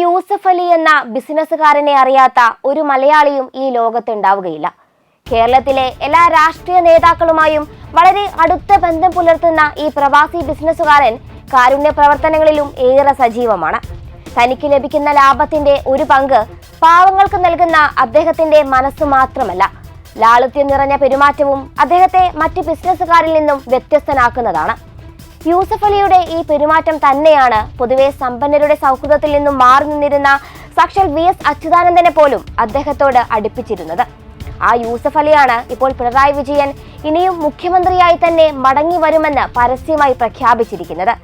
യൂസഫ് അലി എന്ന ബിസിനസ്സുകാരനെ അറിയാത്ത ഒരു മലയാളിയും ഈ ലോകത്തുണ്ടാവുകയില്ല. കേരളത്തിലെ എല്ലാ രാഷ്ട്രീയ നേതാക്കളുമായും വളരെ അടുത്ത ബന്ധം പുലർത്തുന്ന ഈ പ്രവാസി ബിസിനസ്സുകാരൻ കാരുണ്യ പ്രവർത്തനങ്ങളിലും ഏറെ സജീവമാണ്. തനിക്ക് ലഭിക്കുന്ന ലാഭത്തിന്റെ ഒരു പങ്ക് പാവങ്ങൾക്ക് നൽകുന്ന അദ്ദേഹത്തിന്റെ മനസ്സ് മാത്രമല്ല. ലാളിത്യം നിറഞ്ഞ പെരുമാറ്റവും അദ്ദേഹത്തെ മറ്റ് ബിസിനസ്സുകാരിൽ നിന്നും വ്യത്യസ്തനാക്കുന്നതാണ്. യൂസഫ് അലിയുടെ ഈ പെരുമാറ്റം തന്നെയാണ് പൊതുവെ സമ്പന്നരുടെ സൗഹൃദത്തിൽ നിന്നും മാറി നിന്നിരുന്ന സാക്ഷാൽ വി എസ് അച്യുതാനന്ദനെ പോലും അദ്ദേഹത്തോട് അടുപ്പിച്ചിരുന്നത്. ആ യൂസഫ് അലിയാണ് ഇപ്പോൾ പിണറായി വിജയൻ ഇനിയും മുഖ്യമന്ത്രിയായി തന്നെ മടങ്ങി വരുമെന്ന് പരസ്യമായി പ്രഖ്യാപിച്ചിരിക്കുന്നത്.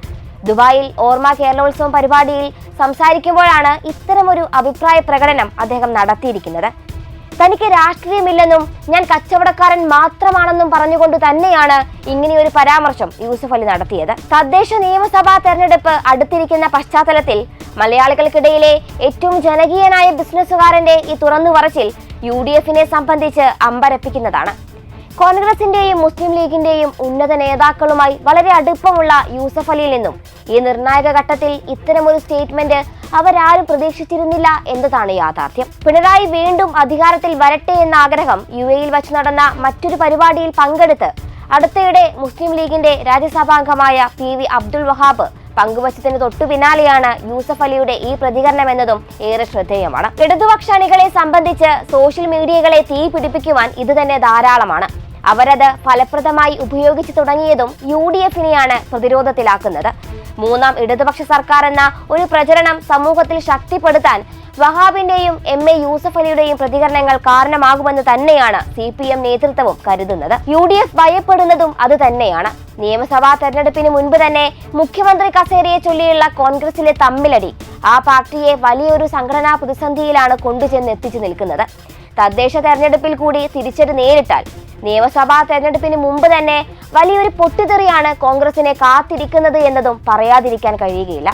ദുബായിൽ ഓർമ്മ കേരളോത്സവം പരിപാടിയിൽ സംസാരിക്കുമ്പോഴാണ് ഇത്തരമൊരു അഭിപ്രായ പ്രകടനം അദ്ദേഹം നടത്തിയിരിക്കുന്നത്. തനിക്ക് രാഷ്ട്രീയമില്ലെന്നും ഞാൻ കച്ചവടക്കാരൻ മാത്രമാണെന്നും പറഞ്ഞുകൊണ്ട് തന്നെയാണ് ഇങ്ങനെയൊരു പരാമർശം യൂസഫ് അലി നടത്തിയത്. തദ്ദേശ നിയമസഭാ തെരഞ്ഞെടുപ്പ് അടുത്തിരിക്കുന്ന പശ്ചാത്തലത്തിൽ മലയാളികൾക്കിടയിലെ ഏറ്റവും ജനകീയനായ ബിസിനസ്സുകാരന്റെ ഈ തുറന്നുപറച്ചിൽ യു ഡി എഫിനെ സംബന്ധിച്ച് അമ്പരപ്പിക്കുന്നതാണ്. കോൺഗ്രസിന്റെയും മുസ്ലിം ലീഗിന്റെയും ഉന്നത നേതാക്കളുമായി വളരെ അടുപ്പമുള്ള യൂസഫ് അലിയിൽ നിന്നും ഈ നിർണായക ഘട്ടത്തിൽ ഇത്തരമൊരു സ്റ്റേറ്റ്മെന്റ് അവരാരും പ്രതീക്ഷിച്ചിരുന്നില്ല എന്നതാണ് യാഥാർത്ഥ്യം. പിണറായി വീണ്ടും അധികാരത്തിൽ വരട്ടെ എന്ന ആഗ്രഹം യു എയിൽ വച്ച് നടന്ന മറ്റൊരു പരിപാടിയിൽ പങ്കെടുത്ത് അടുത്തയിടെ മുസ്ലിം ലീഗിന്റെ രാജ്യസഭാംഗമായ പി വി അബ്ദുൾ വഹാബ് പങ്കുവച്ചതിന് തൊട്ടു പിന്നാലെയാണ് യൂസഫ് അലിയുടെ ഈ പ്രതികരണം എന്നതും ഏറെ ശ്രദ്ധേയമാണ്. ഇടതുപക്ഷ അണികളെ സംബന്ധിച്ച് സോഷ്യൽ മീഡിയകളെ തീ പിടിപ്പിക്കുവാൻ ഇത് തന്നെ ധാരാളമാണ്. അവരത് ഫലപ്രദമായി ഉപയോഗിച്ചു തുടങ്ങിയതും യു ഡി എഫിനെയാണ് പ്രതിരോധത്തിലാക്കുന്നത്. മൂന്നാം ഇടതുപക്ഷ സർക്കാർ എന്ന ഒരു പ്രചരണം സമൂഹത്തിൽ ശക്തിപ്പെടുത്താൻ വഹാബിന്റെയും എം എ യൂസഫ് അലിയുടെയും പ്രതികരണങ്ങൾ കാരണമാകുമെന്ന് തന്നെയാണ് സി പി എം നേതൃത്വവും കരുതുന്നത്. യു ഡി എഫ് ഭയപ്പെടുന്നതും അത് തന്നെയാണ്. നിയമസഭാ തെരഞ്ഞെടുപ്പിന് മുൻപ് തന്നെ മുഖ്യമന്ത്രി കസേരയെ ചൊല്ലിയുള്ള കോൺഗ്രസിലെ തമ്മിലടി. ആ പാർട്ടിയെ വലിയൊരു സംഘടനാ പ്രതിസന്ധിയിലാണ് കൊണ്ടുചെന്ന് എത്തിച്ചു നിൽക്കുന്നത്. തദ്ദേശ തെരഞ്ഞെടുപ്പിൽ കൂടി തിരിച്ചടി നേരിട്ടാൽ നിയമസഭാ തെരഞ്ഞെടുപ്പിന് മുമ്പ് തന്നെ വലിയൊരു പൊട്ടിത്തെറിയാണ് കോൺഗ്രസിനെ കാത്തിരിക്കുന്നത് എന്നതും പറയാതിരിക്കാൻ കഴിയുകയില്ല.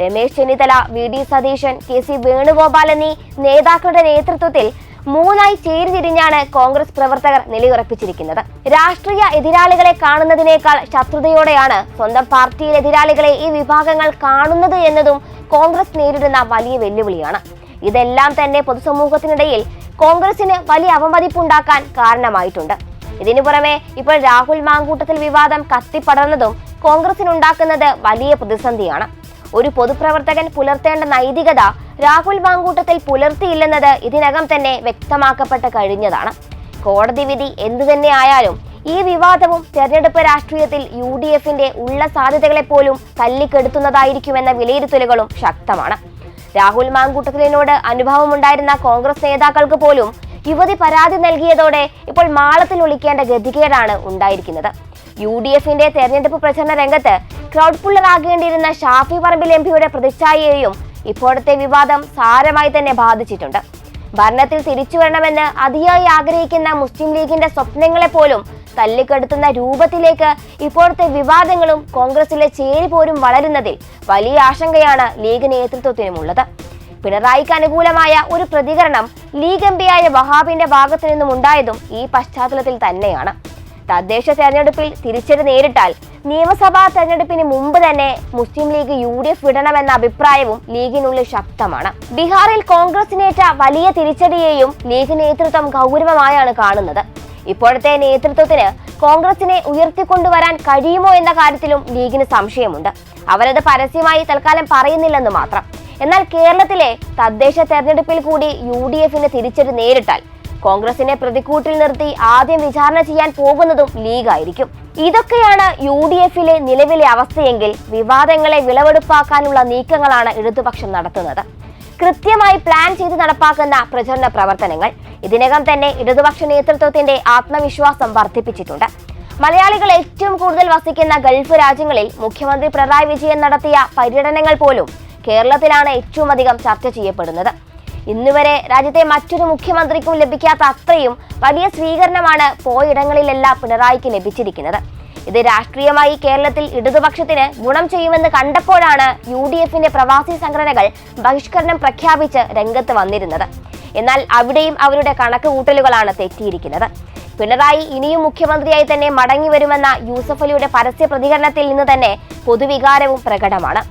Ramesh Chennithala V. D. Satheesan K. C. Venugopal എന്നീ നേതാക്കളുടെ നേതൃത്വത്തിൽ മൂന്നായി ചേരിതിരിഞ്ഞാണ് കോൺഗ്രസ് പ്രവർത്തകർ നിലയുറപ്പിച്ചിരിക്കുന്നത്. രാഷ്ട്രീയ എതിരാളികളെ കാണുന്നതിനേക്കാൾ ശത്രുതയോടെയാണ് സ്വന്തം പാർട്ടിയിലെ എതിരാളികളെ ഈ വിഭാഗങ്ങൾ കാണുന്നത് എന്നതും കോൺഗ്രസ് നേരിടുന്ന വലിയ വെല്ലുവിളിയാണ്. ഇതെല്ലാം തന്നെ പൊതുസമൂഹത്തിനിടയിൽ കോൺഗ്രസിന് വലിയ അവമതിപ്പുണ്ടാക്കാൻ കാരണമായിട്ടുണ്ട്. ഇതിനു പുറമെ ഇപ്പോൾ രാഹുൽ മാങ്കൂട്ടത്തിൽ വിവാദം കത്തിപ്പടർന്നതും കോൺഗ്രസിനുണ്ടാക്കുന്നത് വലിയ പ്രതിസന്ധിയാണ്. ഒരു പൊതുപ്രവർത്തകൻ പുലർത്തേണ്ട നൈതികത രാഹുൽ മാങ്കൂട്ടത്തിൽ പുലർത്തിയില്ലെന്നത് ഇതിനകം തന്നെ വ്യക്തമാക്കപ്പെട്ട് കഴിഞ്ഞതാണ്. കോടതി വിധി എന്തു തന്നെ ആയാലും ഈ വിവാദവും തെരഞ്ഞെടുപ്പ് രാഷ്ട്രീയത്തിൽ യു ഡി എഫിന്റെ ഉള്ള സാധ്യതകളെപ്പോലും തല്ലിക്കെടുത്തുന്നതായിരിക്കുമെന്ന വിലയിരുത്തലുകളും ശക്തമാണ്. രാഹുൽ മാങ്കൂട്ടത്തിലിനോട് അനുഭവമുണ്ടായിരുന്ന കോൺഗ്രസ് നേതാക്കൾക്ക് പോലും യുവതി പരാതി നൽകിയതോടെ ഇപ്പോൾ മാളത്തിൽ ഒളിക്കേണ്ട ഗതികേടാണ് ഉണ്ടായിരിക്കുന്നത്. യു ഡി എഫിന്റെ തെരഞ്ഞെടുപ്പ് പ്രചരണ രംഗത്ത് ക്രൗഡ് പുള്ളറാകേണ്ടിയിരുന്ന ഷാഫി പറമ്പിൽ എം പിയുടെ പ്രതിച്ഛായയെയും ഇപ്പോഴത്തെ വിവാദം സാരമായി തന്നെ ബാധിച്ചിട്ടുണ്ട്. ഭരണത്തിൽ തിരിച്ചു വരണമെന്ന് അതിയായി ആഗ്രഹിക്കുന്ന മുസ്ലിം ലീഗിന്റെ സ്വപ്നങ്ങളെ പോലും തല്ലിക്കെടുത്തുന്ന രൂപത്തിലേക്ക് ഇപ്പോഴത്തെ വിവാദങ്ങളും കോൺഗ്രസിലെ ചേരി പോരും വളരുന്നതിൽ വലിയ ആശങ്കയാണ് ലീഗ് നേതൃത്വത്തിനുമുള്ളത്. പിണറായിക്ക് അനുകൂലമായ ഒരു പ്രതികരണം ലീഗ് എം പിയായ വഹാബിന്റെ ഭാഗത്തു നിന്നും ഉണ്ടായതും ഈ പശ്ചാത്തലത്തിൽ തന്നെയാണ്. തദ്ദേശ തെരഞ്ഞെടുപ്പിൽ തിരിച്ചടി നേരിട്ടാൽ നിയമസഭാ തെരഞ്ഞെടുപ്പിന് മുമ്പ് തന്നെ Muslim League U D F വിടണമെന്ന അഭിപ്രായവും ലീഗിനുള്ളിൽ ശക്തമാണ്. ബീഹാറിൽ കോൺഗ്രസിനേറ്റ വലിയ തിരിച്ചടിയെയും ലീഗ് നേതൃത്വം ഗൗരവമായാണ് കാണുന്നത്. ഇപ്പോഴത്തെ നേതൃത്വത്തിന് കോൺഗ്രസിനെ ഉയർത്തിക്കൊണ്ടുവരാൻ കഴിയുമോ എന്ന കാര്യത്തിലും ലീഗിന് സംശയമുണ്ട്. അവരത് പരസ്യമായി തൽക്കാലം പറയുന്നില്ലെന്ന് മാത്രം. എന്നാൽ കേരളത്തിലെ തദ്ദേശ തെരഞ്ഞെടുപ്പിൽ കൂടി യു ഡി എഫിന് തിരിച്ചടി നേരിട്ടാൽ കോൺഗ്രസിനെ പ്രതിക്കൂട്ടിൽ നിർത്തി ആദ്യം വിചാരണ ചെയ്യാൻ പോകുന്നതും ലീഗായിരിക്കും. ഇതൊക്കെയാണ് യു ഡി എഫിലെ നിലവിലെ അവസ്ഥയെങ്കിൽ വിവാദങ്ങളെ വിളവെടുപ്പാക്കാനുള്ള നീക്കങ്ങളാണ് ഇടതുപക്ഷം നടത്തുന്നത്. കൃത്യമായി പ്ലാൻ ചെയ്ത് നടപ്പാക്കുന്ന പ്രചരണ പ്രവർത്തനങ്ങൾ ഇതിനകം തന്നെ ഇടതുപക്ഷ നേതൃത്വത്തിന്റെ ആത്മവിശ്വാസം വർദ്ധിപ്പിച്ചിട്ടുണ്ട്. മലയാളികൾ ഏറ്റവും കൂടുതൽ വസിക്കുന്ന ഗൾഫ് രാജ്യങ്ങളിൽ മുഖ്യമന്ത്രി പിണറായി വിജയൻ നടത്തിയ പര്യടനങ്ങൾ പോലും കേരളത്തിലാണ് ഏറ്റവും അധികം ചർച്ച ചെയ്യപ്പെടുന്നത്. ഇന്നുവരെ രാജ്യത്തെ മറ്റൊരു മുഖ്യമന്ത്രിക്കും ലഭിക്കാത്ത അത്രയും വലിയ സ്വീകരണമാണ് പോയിടങ്ങളിലെല്ലാം പിണറായിക്ക് ലഭിച്ചിരിക്കുന്നത്. ഇത് രാഷ്ട്രീയമായി കേരളത്തിൽ ഇടതുപക്ഷത്തിന് ഗുണം ചെയ്യുമെന്ന് കണ്ടപ്പോഴാണ് യു ഡി എഫിന്റെ പ്രവാസി സംഘടനകൾ ബഹിഷ്കരണം പ്രഖ്യാപിച്ച് രംഗത്ത് വന്നിരുന്നത്. എന്നാൽ അവിടെയും അവരുടെ കണക്ക് കൂട്ടലുകളാണ് തെറ്റിയിരിക്കുന്നത്. പിണറായി ഇനിയും മുഖ്യമന്ത്രിയായി തന്നെ മടങ്ങി വരുമെന്ന യൂസഫലിയുടെ പരസ്യ പ്രതികരണത്തിൽ നിന്ന് തന്നെ പൊതുവികാരവും പ്രകടമാണ്.